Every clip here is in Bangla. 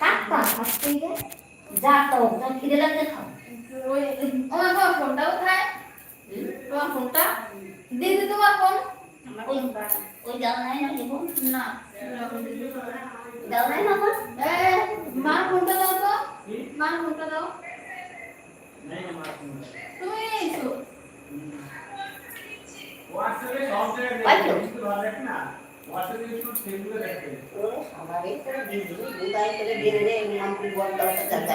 কাটতা কাটতে যা তো খিদে লাগছে খাও ওই আমার তোমার ফোনটা কোথায় তোমার ফোনটা দিদি তোমার ফোন ওই ওই যাও নাই না দেখো না যাও নাই না এখন এ মার ফোনটা দাও তো মার ফোনটা দাও তুমি এসো ওরে সবারই করে দিয়ে দিবি দুবাই করে দিয়ে দিলে নাম কি বল দাও তো যাতা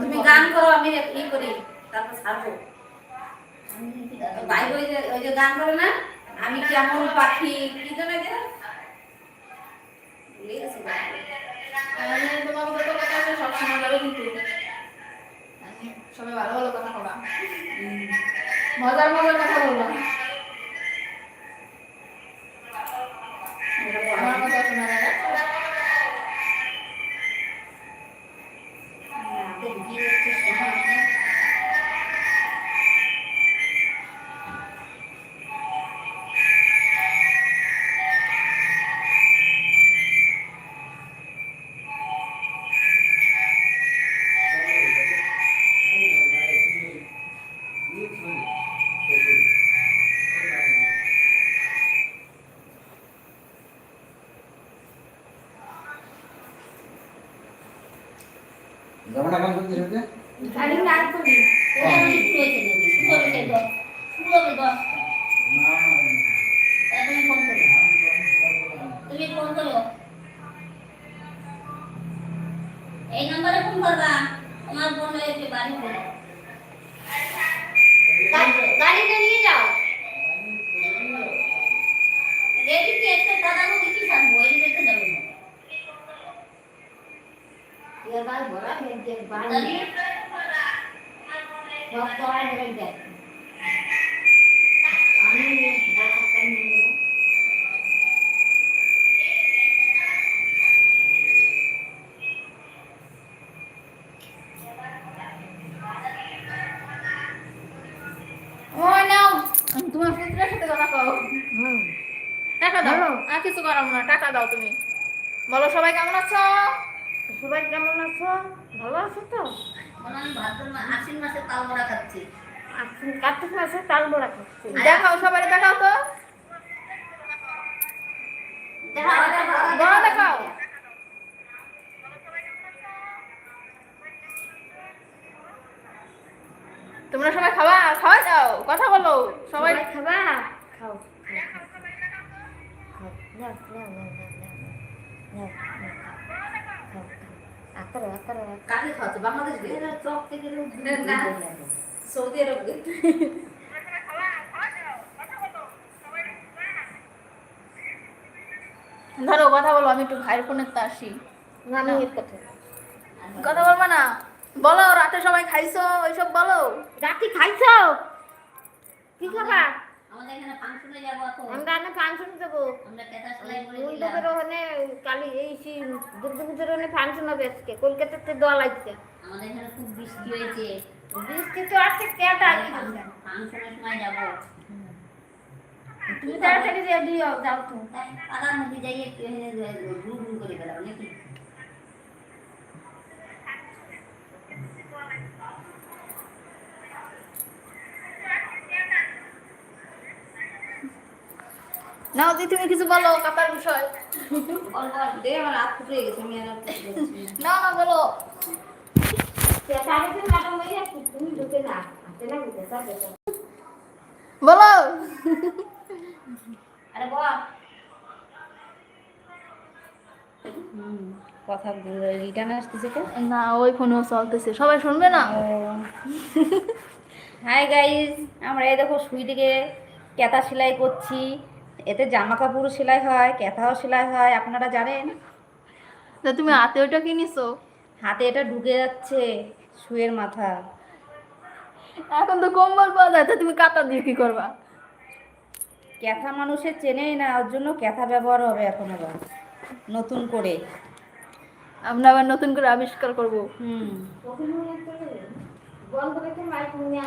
তুমি গান করো, আমি ই করি, তারপর সারবো ভাই ওই যে ওই যে গান করে না, আমি কেমন পাখি, কি কিন্তু সবাই ভালো ভালো কথা বলা। মজার মজার কথা বলবা। করবা? তোমার বোন বাড়ি ফোন গাড়িতে নিয়ে যাও রেডি কি একটা দাদা মুখে কি থাকব এই দেখতে যাব এবার বড়া মেয়ে বাড়ি সব করাই হয়ে যায় আমি বড়টা নিয়ে নেব ওই নাও তোমার পুত্রের সাথে কথা কও টাকা দাও আর কিছু করাম না টাকা দাও তুমি বলো সবাই কেমন আছো সবাই কেমন আছো ভালো আছো তো? ভাদ্র মা- আশ্বিন মাসে তাল বড়া খাচ্ছি কার্তিক মাসে তাল বড়া খাচ্ছি দেখাও সবাই দেখাও তো। বড় দেখাও তোমরা সবাই খাবা? খাওয়া যাও কথা বলো সবাই। সবাই খাবা? খাও খাও খাও খাও নাও নাও নাও নাও নাও নাও খাও আকারে আকারে কাকে খাওয়াচ্ছে? বাংলাদেশ চক থেকে সৌদি আরব ধরো কথা বলো আমি একটু ভাইয়ের ফোনে তো আসি। আমি কথা বলব না। বলো রাতে সবাই খাইছো? ওইসব বলো। রাতে খাইছো? কি খাবা আমাদের এখানে ফাংশনে যাব তো আমরা না ফাংশন দেবো আমরা কেতা সেলাই করে দিলাম মন্ডপের ওখানে কালি এই দুর্গা পুজোর ওখানে ফাংশন হবে আজকে কলকাতাতে দল আছে আমাদের এখানে খুব বৃষ্টি হয়েছে বৃষ্টি তো আছে কেটা ফাংশনের সময় যাব তুমি তাড়াতাড়ি রেডি হও যাও তো পাড়ার মধ্যে যাই একটু ঘুর ঘুর করে বেড়াবো নাকি নাও দি, তুমি কিছু বলো কাকার বিষয়। আমার হাত ফুটে গেছে আমি। না না বলো। বলো। আরে হুম কথা রিটার্ন আসতেছে না, ওই ফোনেও চলতেছে। সবাই শুনবে না? হাই গাইস আমরা এই দেখো সুই থেকে কেতা সেলাই করছি। এতে জামা কাপড় সেলাই হয় কেতাও সেলাই হয় আপনারা জানেন। তা তুমি হাতে ওটা কিনেছো হাতে এটা ঢুকে যাচ্ছে শুয়ের মাথা। এখন তো কম্বল পাওয়া যায় তা তুমি কাটা দিয়ে কি করবা? ক্যাথা মানুষের চেনেই না ওর জন্য ক্যাথা ব্যবহার হবে এখন আবার নতুন করে। আমরা আবার নতুন করে আবিষ্কার করব। হুম। জামা কাপড় নিয়ে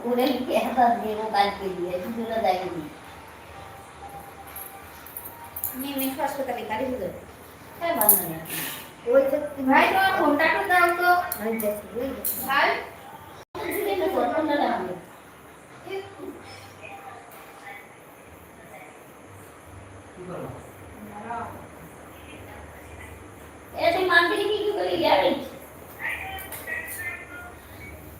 পড়তে থাকে না না কাটা বাজে না সাড়ে একটা বাজতে হবে দেরি আমি যাচ্ছি কোরআন ক্লাস করতে পাঠি দেখা নিয়ে হাসপাতালে গাড়ি ছিল ওই যে ভাই তোমার ফোনটা একটু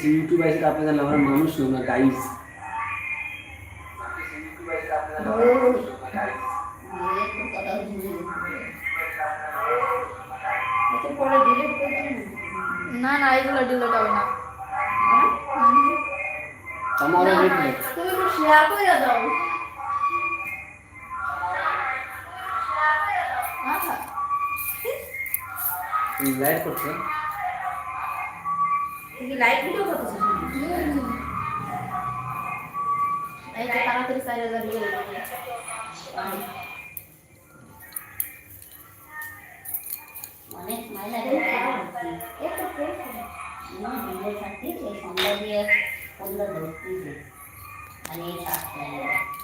নাকি ইউটিউব আছে আপনাদের নাম মানুষ না গাইস ডিলিট করে দিন না না এগুলো ডিলেট হবে না। আমার রেডি তুমি শেয়ার করে দাও। করছে? তুমি লাইভ ভিডিও করতেছিস এই যে তাড়াতাড়ি চার হাজার দিয়ে অনেক মাইলা একটু ভিডিও থাকতে সেই সন্ধ্যা দিয়ে সন্ধ্যা ধরতে আর এই সাতটা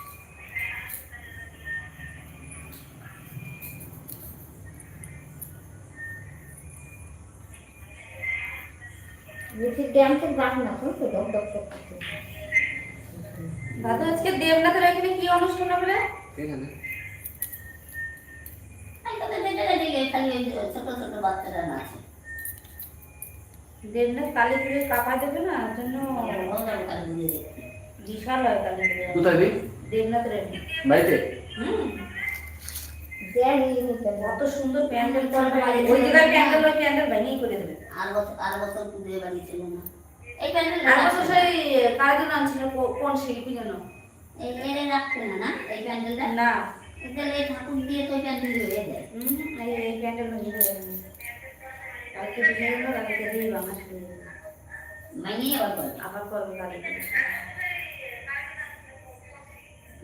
ড্যান্সের গান না শুনছো দম দম করতে দাদা আজকে দেবনাথের এখানে কি অনুষ্ঠান হবে রে? এখানে আমি তোদের বেটারা দিকে খালি ওই যে ছোট ছোট বাচ্চারা নাচে দেবনাথ কালী পুজোয় কাপা দেবে না ওর জন্য ভালো লাগে কালী পুজো দেখতে বিশাল হয় কালী পুজো কোথায় রে দেবনাথের এখানে। বাড়িতে হুম দেয় নিতে কত সুন্দর প্যান্ডেল ওই জায়গায় প্যান্ডেল ওই প্যান্ডেল ভেঙেই করে দেবে। আর বছর আর বছর পুজো বাড়ি না এই প্যান্ডেল আর বছর সেই কারাদিন আনছিল কোন শিল্পী যেন? এই এনে রাখছে না না? এই প্যান্ডেলটা? না। তাহলে এই ঠাকুর দিয়ে তো প্যান্ডেল হয়ে যায়। হুম, এই এই প্যান্ডেল ভেঙে দেবে। কালকে ভেঙে গেলো কালকে দিয়ে ভাঙা শুরু আবার করে আবার করবে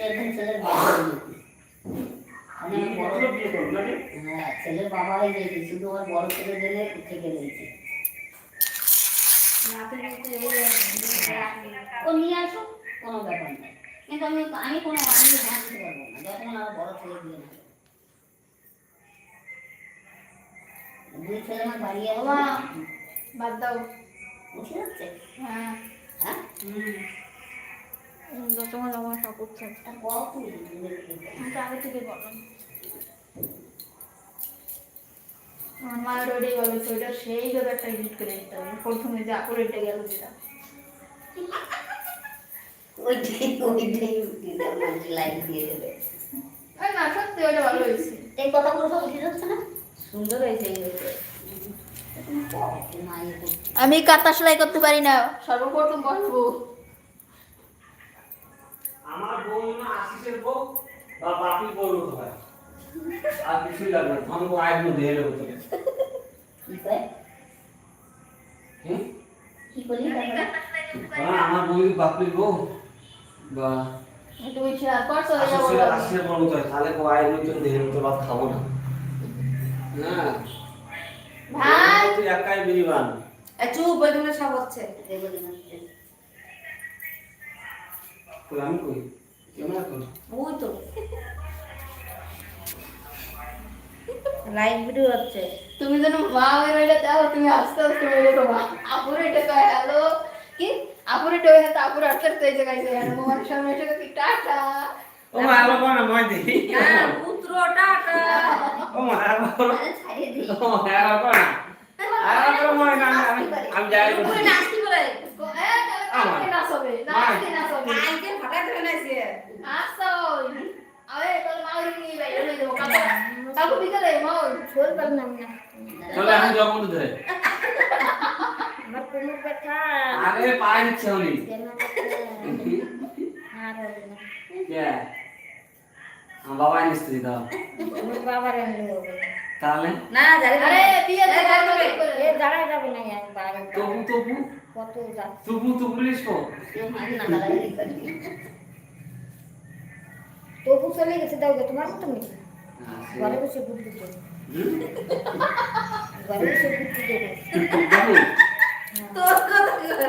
একদিন ছেলের বাবা মানে হ্যাঁ ছেলের বাবা হয়ে গেছে শুধু আমার বড় ছেলে দিলে থেকে রয়েছে ও নিয়ে আসো কোনো ব্যাপার নেই। কিন্তু আমি আমি কোনো আমি দিতে পারব না যতক্ষণ আমার বড় ছেলে দিয়ে না দুই ছেলে আমার বাড়ি বাদ দাও। উঠে যাচ্ছে হ্যাঁ। হ্যাঁ? হুম। তোমার আমার তুমি আমি আগে থেকে আমার মায়ের বলে ওইটা সেই একটা করে দিতে হবে। প্রথমে যে আপুর এটা গেল যেটা ওইটাই ওইটাই লাইন দিয়ে দেবে। না সত্যি ওইটা ভালো হয়েছে। এই কথাগুলো সব উঠে যাচ্ছে না? সুন্দর হয়েছে আমি কাঁথা সেলাই করতে পারি না। সর্বপ্রথম বলব। আমার বউ না আশিসের বউ বা বাপির বউ পারে। আর কিছুই লাগবে না বউ আয়ের মধ্যে এলে হতে আমার বউ বাপির বউ বা আশিসের বউ তাহলে বউ আয়ের মধ্যে দেহের মতো ভাত খাব না। হ্যাঁ ভাই! একাই বিরিবান এ চুপ ওইখানে সব হচ্ছে। কই আমি কই কেমন এখন? ওই তো লাইভ ভিডিও হচ্ছে। তুমি যেন মা ওই ওইটা দেখো তুমি আস্তে আস্তে বলে তোমা আপুর এটা কয় হ্যালো কি? আপুর এটা হয়ে আপুর আস্তে আস্তে এই জায়গায় যায় মোহন সামনে এসে কি টাটা। ও মা আবার কোন মই দেখি। হ্যাঁ পুত্র টাটা। ও মা আবার আরে ছাড়িয়ে দিই। ও হ্যাঁ আবার আবার মই না আমি আমি যাই। পুরো নাচি বলে। কালকে নাচ হবে নাচতে নাচ হবে কালকে ফাটাই ধরে নাইছে আচ্ছা ওই আরে তাহলে মা ওই নিয়ে বাইরে হয়ে যাব কালকে কালকে বিকালে মা ওই ছোট পারলাম না চলে এখন যখন ধরে আমার কোমর ব্যথা আরে পায়ে দিচ্ছে উনি কেন ব্যথা? আর হবে না কে আমার বাবা মিস্ত্রি দাও আমার বাবার এমনি হবে তাহলে না জানি না আরে বিয়ে এই দিয়ে যাবে। এ দাঁড়ায় যাবে না এক বারে তবু তবু কত যাচ্ছে। তবু তবু লিখো মায়ের নাগালাগালি করবি তবু চলে গেছে দাও গে তোমার মতো নাকি ঘরে বসে বুদ্ধি দেবে। ঘরে বসে বুদ্ধি দেবে। তবু তোর কথা কি বলে?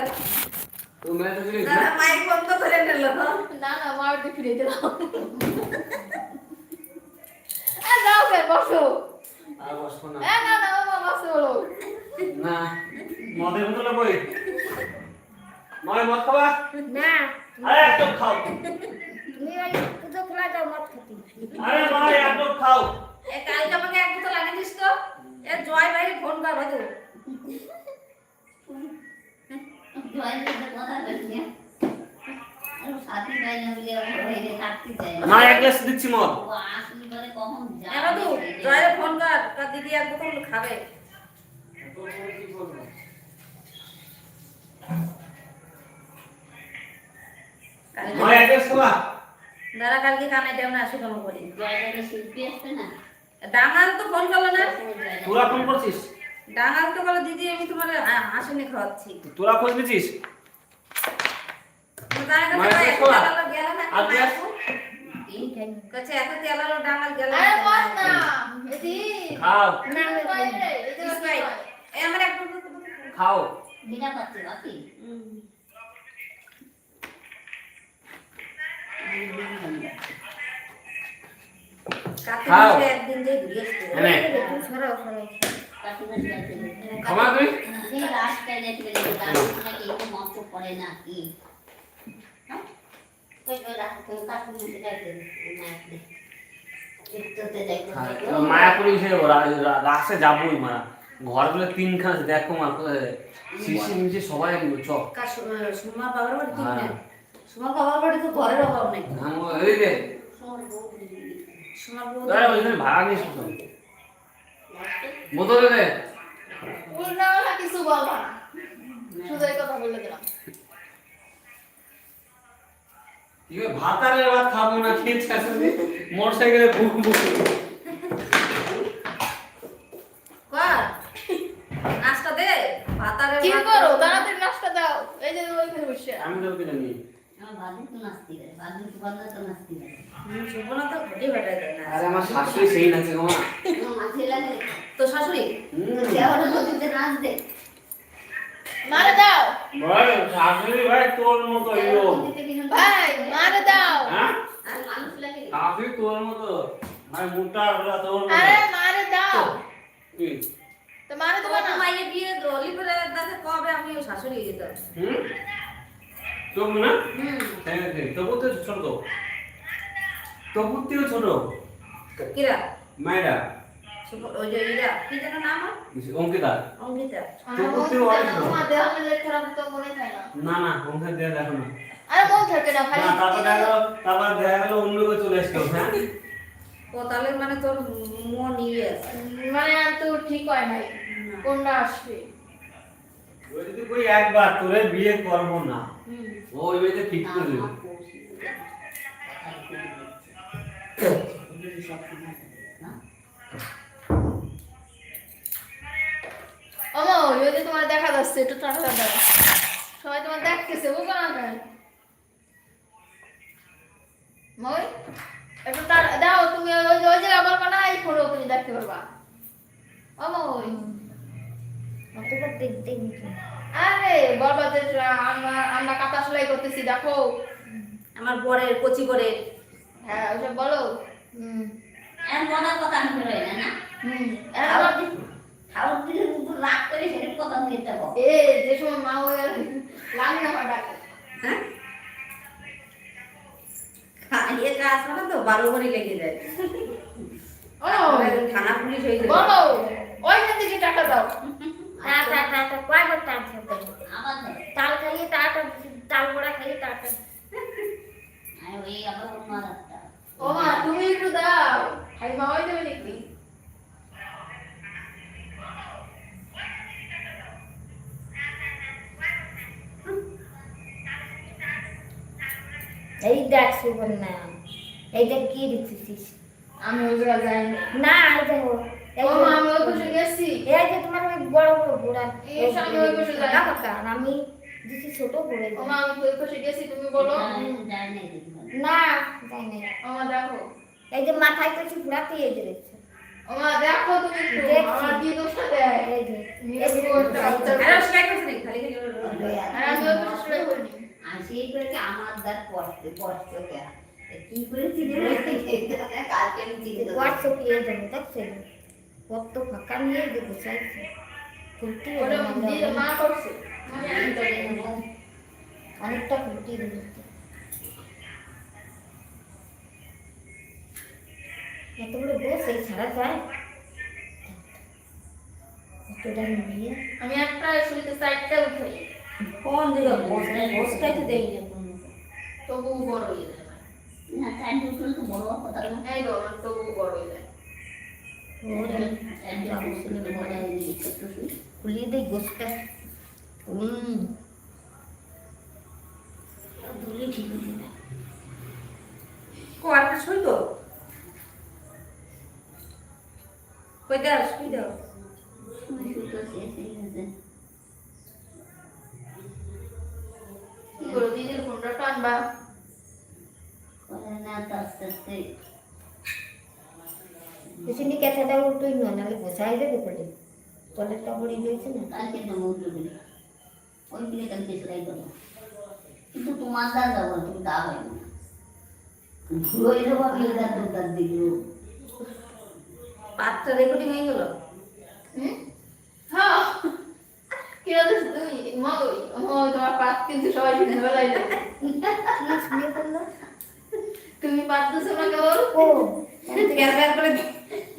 তো মেয়ে তো না, না, মাইক বন্ধ করে নিল না না মা ওই ফিরে দিলাম। এ যাও কে বসো। আর না। এ না বসো না মদের নয় মদ খাবা? না। আরে একদম খাও। তুমি ওই পুজো খোলা যাও মত খাতি। আরে নয় একদম খাও। এ কালকে আমাকে এক বোতল আনে দিস তো। এ জয় বাইরে ফোন কর ভাই জয়ের সাথে কথা বলছি সাথী ভাই না বলে আমার বাইরে থাকতে না। না এক গ্লাস দিচ্ছি মদ। ও আসলি বলে কখন এ বাদু জয়ের ফোন কর। তার দিদি এক বোতল খাবে। এক গ্লাস খাবা দাঁড়া কালকে কানাই দেব না শুকানো করি জয়দারে শিল্পী আসবে না ডাঙাল তো ফোন করল না তোরা ফোন করছিস ডাঙাল তো বলে দিদি আমি তোমার আ- খাওয়াচ্ছি তোরা খোঁজ দিছিস খোলা? আমার খাও বিনা পাচ্ছে মায়াপুরে চিত্ততে যাইতে মায়াপুরি রাস্তায় যাবোই মা। ঘরগুলো তিনখান দেখো মা শিশি মিশি সবাই কিন্তু চ কার সু- বাবার বাড়ি ঠিক না হ্যাঁ। সুমার বাবার বাড়ি তো ঘরের অভাব নেই। এই রে সুমার বউ আরে ওইখানে ভাড়া নিস কোথাও বোতলে দে। উল্টা পাল্টা কিছু বলবা না। শুধু এই কথা বলে দিলাম। কি হবে, ভাত খাব না বুক বুক নাস্তা দে ভাতারে কি করো? তাড়াতাড়ি নাস্তা দাও। এই যে ওইখানে বসে। আমি জানি আরে আমার শাশুড়ি সেই নাচে গো মা। আমার মাঝে লাগে তো শাশুড়ি? হুম। তো দেওয়ার মধ্যে নাচ দে। মারে দাও। ভাই শাশুড়ি ভাই তোর মতো ইলো ভাই মারে দাও। হ্যাঁ? আর মানুষ লাগে শাশুড়ি তোর মতো। ভাই মোটা গুলা তোর মতো। আরে মারে দাও। কি? তো মারে তোমার মাইয়ে বিয়ে দলি করে দেখে কবে আমি ওই শাশুড়ি যেতাম। হুম? চোখ না হ্যাঁ হ্যাঁ তবু তো ছোট তবু তুইও ছোট। কিরা? মায়েরা। ছোট- ওই যে ইরা। কি যেন নাম ওর? অঙ্কিতা। অঙ্কিতা। তবু তুইও অনেক ছোট। আমার দেহ মিলে খারাপ তো হয় না। না না অঙ্কিতা দেখো না। আরে থাকে না খালি তারপর দেখা তারপর দেখা গেল অন্য কেউ চলে আসলো হ্যাঁ? ও তাহলে মানে তোর মন ইয়ে মানে আর তো ঠিক হয় নাই কোনটা আসবে? ওই যদি কই একবার তোরে বিয়ে করব না। ও ওই বাড়িতে ঠিক করে দেবে আমার কৌশিক এগুলি সব সময় থাকে, না? ওমা ওই যে তোমার দেখা যাচ্ছে একটু টাকা দাও। সবাই তোমার দেখতেছে বুঝো না কেন? মই একটু দাও তুমি ওই ওই জায়গা বলবা না এই ফটো তুমি দেখতে পারবা। ওমা ওই। আরে যে আমরা আমরা কাঁথা সেলাই করতেছি দেখো। আমার বরের কচি বরের হ্যাঁ ওইসব বলো। হুম। আর মজার কথা আমি বেরোই না, না? হুম। দিন খাবার দিলে কিন্তু রাগ করে সেটার কথা আমি এটা বল। এ যে সময় মা ওই লাগে না ডাকে হ্যাঁ? খাইয়ে কাজ মানে তো বারো ঘড়ি লেগে যায়। ও থানা পুলিশ হয়ে যাবে বলো ওইখান থেকে টাকা দাও। কয়বার টান খেতে তাল টাটা তাল বড়া খাইয়ে টাটা আর। ও মা তুমি একটু দাও। খাই দেবে নাকি এই দেখ সুবর্ণা এই দেখ কি দিচ্ছিস। আমি না এই দেখো। এই যে- তোমার ওই বড় বড় ঘোড়া। না আমি দিচ্ছি ছোট ঘোড়া। ও আমি ওই পাশে গেছি তুমি বলো। না, জানি না না। না যাই না। ও দেখো। এই যে মাথায় কিছু ঘোরাতে এই যে দেখছ দেখো তুমি আমার কি দোষটা দেয়। এই যে। আরে সেলাই করছে নাকি? খালি খালি আর আর আমি ওই সেলাই করিনি আর সেই করে আমার দাঁত পড়তে পড়তে গেল কি করে চিনে কালকে আমি চিনে। হোয়াটসঅ্যাপ ইয়ে দেবো দেখছ। কত ফাঁকা নিয়ে ফুলটি না। অনেকটা ফুলটি দেবো এত বস এই ছাড়া যায়? নিয়ে। আমি একটা শুলিতে চারটা উঠাই কোন দিকে বসে বসটাই তো দেই না তবু বড় হয়ে না তো বড় কথা। এই তবু বড় হয়ে চারটে উঠলে বড় হয়ে গেছে, ছোট্ট শুই। খুলিয়ে দেই গোসটা ধুলে ঠিক হয়ে যাবে কো আরেকটা শুই তো কই দাও শুই দাও। কি করো দিদির ফোনটা টানবা না আস্তে আস্তে পেছনে ক্যাথাটা উল্টোই নয় নাহলে বসাই দেবে পড়ে তলেরটা পড়ে গিয়েছে না। কালকে তো দিবি। ওই দিকে কালকে সেলাই করো কিন্তু তোমার দাঁত যাব তুমি দা হয় না। আমি দাঁত তোর দাঁত দিগুলো পাত্র রেকর্ডিং হয়ে গেল? হুম? হ্যাঁ। তুমি? মা ওই ও তোমার পাত কিন্তু সবাই শুনে তুমি না কেবল ও। গ্যাস করে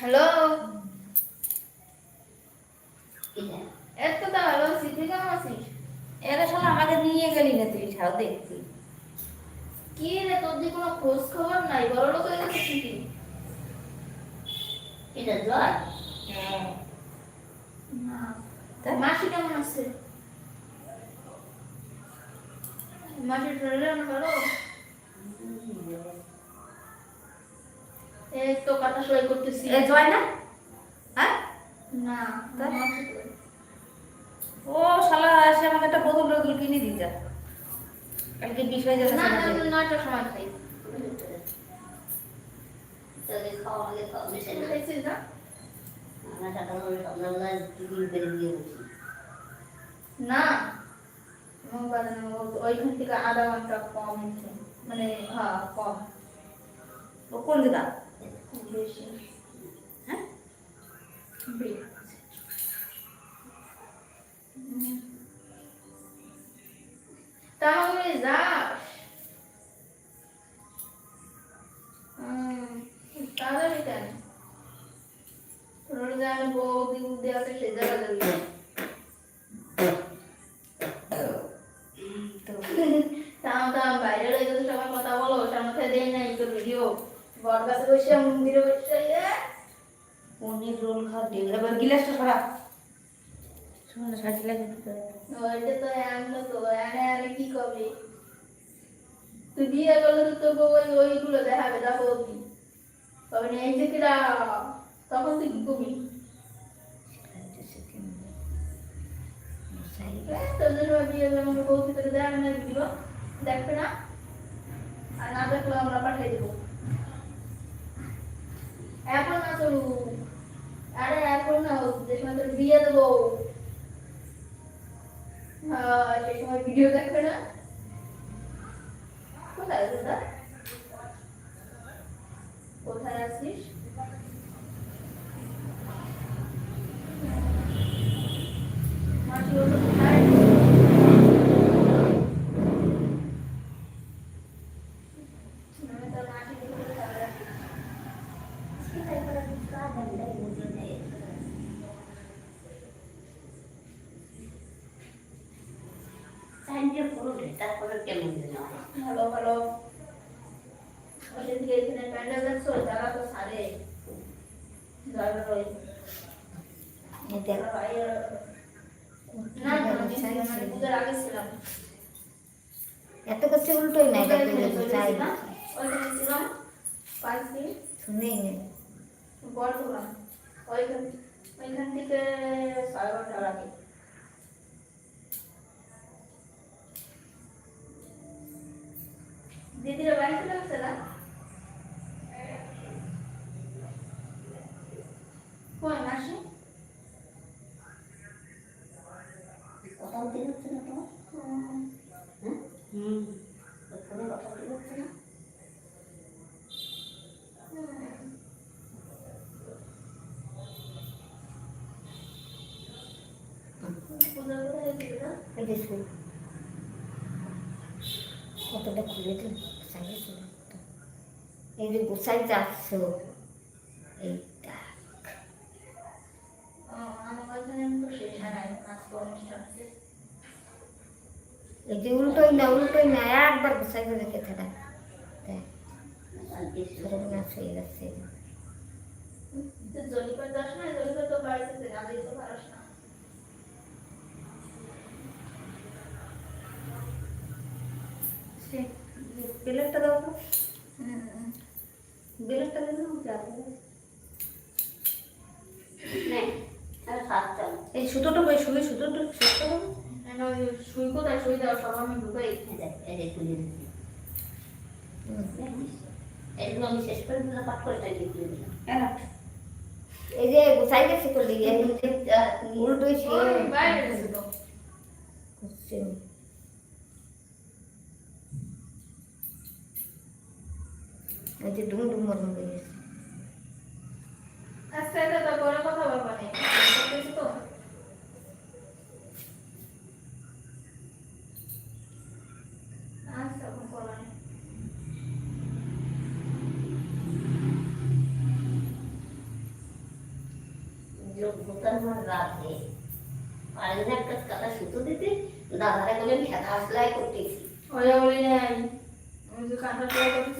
হ্যালো? এত তো হ্যালো সিদ্ধি কেমন আছিস? এরা শালা আমাকে নিয়ে গেলি না তুই ছাও দেখছি। কি রে তোর যে কোনো খোঁজ খবর নাই? বড় লোক হয়ে গেছিস নাকি এটা জ্বর? মাসি কেমন আছে? মাসি শরীরে না ভালো এই তো কাটা সেলাই করতেছি। এ জয় না। হ্যাঁ? না? ও শালা এসে আমাকে একটা বোতল বোতল কিনে দিতে কালকে বিষয় যাচ্ছে না না না, নয়টার সময় খাই। খাওয়া খাওয়া মিশে না? খাইছিস দিয়ে ওইখান থেকে আধা ঘণ্টা কম মানে হ্যাঁ কম। ও কোন দিদা? বেশি হ্যাঁ। তাহলে যাস। তাড়াতাড়ি কেন? তোর জানে বৌদি বুদ্ধি আছে সে জায়গা বট গাছে বসে মন্দিরে বসে। পনির রোল খাওয়া গিলাসটা সরা। শোনো ষাট লাগে ওইটা তো আনলো তো এনে আনে কি করবি? তুই বিয়ে করলে তো তোকে ওই ওইগুলো দেখাবে দেখো কি। তবে এই যে কিরা তখন তুই কি করবি? তোর জন্য বিয়ে বলছি তোকে দেখাবে না দেখবে না? আর না দেখলে আমরা পাঠিয়ে দেবো। এখন না তো আরে এখন না যে সময় তোর বিয়ে দেবো। হ্যাঁ সেই সময় ভিডিও দেখবে না। কোথায় কোথায়? কোথায় আছিস মাটি ওটা কোথায় আমি তো মাটি দিয়ে তাহলে সাইন্সে পুরো তারপরে কেমন দিন ভালো ভালো ওদের দিকে এখানে প্যান্ডেল দেখছ যারা তো সারে ড্রাইভার ওই না না আমি ছিলাম, মানে পূজার আগে ছিলাম এত কিছু উল্টোই নাই পূজার গেছিলাম, ওইখানে ছিলাম পাঁচ দিন শুনেই নেই বর্ধমান ওইখান ওইখান থেকে সাড়ে বারোটা আগে দিদিরা বাড়ি চলে আসছে না কই মাসি কথা বলতে হচ্ছে না তোমার হ্যাঁ হুম ফোনে কথা বলতে হচ্ছে না পূজা কোথায় যে কতটা খুলে দিল গোসাই এই যে গোসাই যাচ্ছ এই যে উল্টোই না উল্টোই না একবার গোসাই করে রেখে থাকা দেখ। হয়ে যাচ্ছে না জলিপার তো বাড়িতে তো পারস না। প্লেটটা দাও তো প্লেটটা দিলে যাবে নে আর এই সুতোটা কই শুয়ে সুতোটা ওই সুই কোথায় সুই দেওয়া সব আমি তুলে এগুলো আমি শেষ করে দিলাম পাঠ করে তাই তুলে দিলাম হ্যাঁ এই যে গোসাই গেছে করলি উল্টোই সে ওই বাইরে গেছে তো হচ্ছে এই যে ডুম ডুম মরম হয়ে গেছে। আচ্ছা তো কথা নেই তো আচ্ছা নেই। পারলে না একটা কাটা সুতো দিতে দাদারা বলে আমি সাদা সেলাই করতেছি। ওরা বলি নাই আমি কাঁটা করতেছি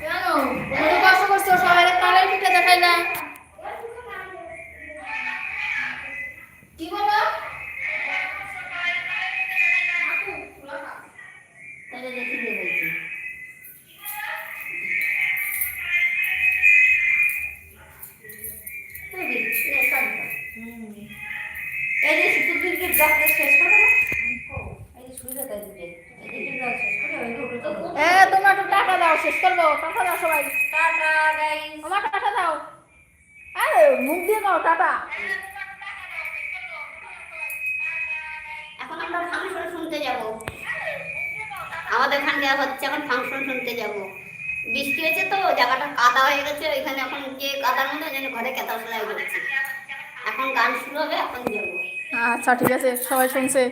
কেন কষ্ট করছ সবাই তালের পিঠা দেখাই না। কি বলো? আচ্ছা ঠিক আছে সবাই শুনছে।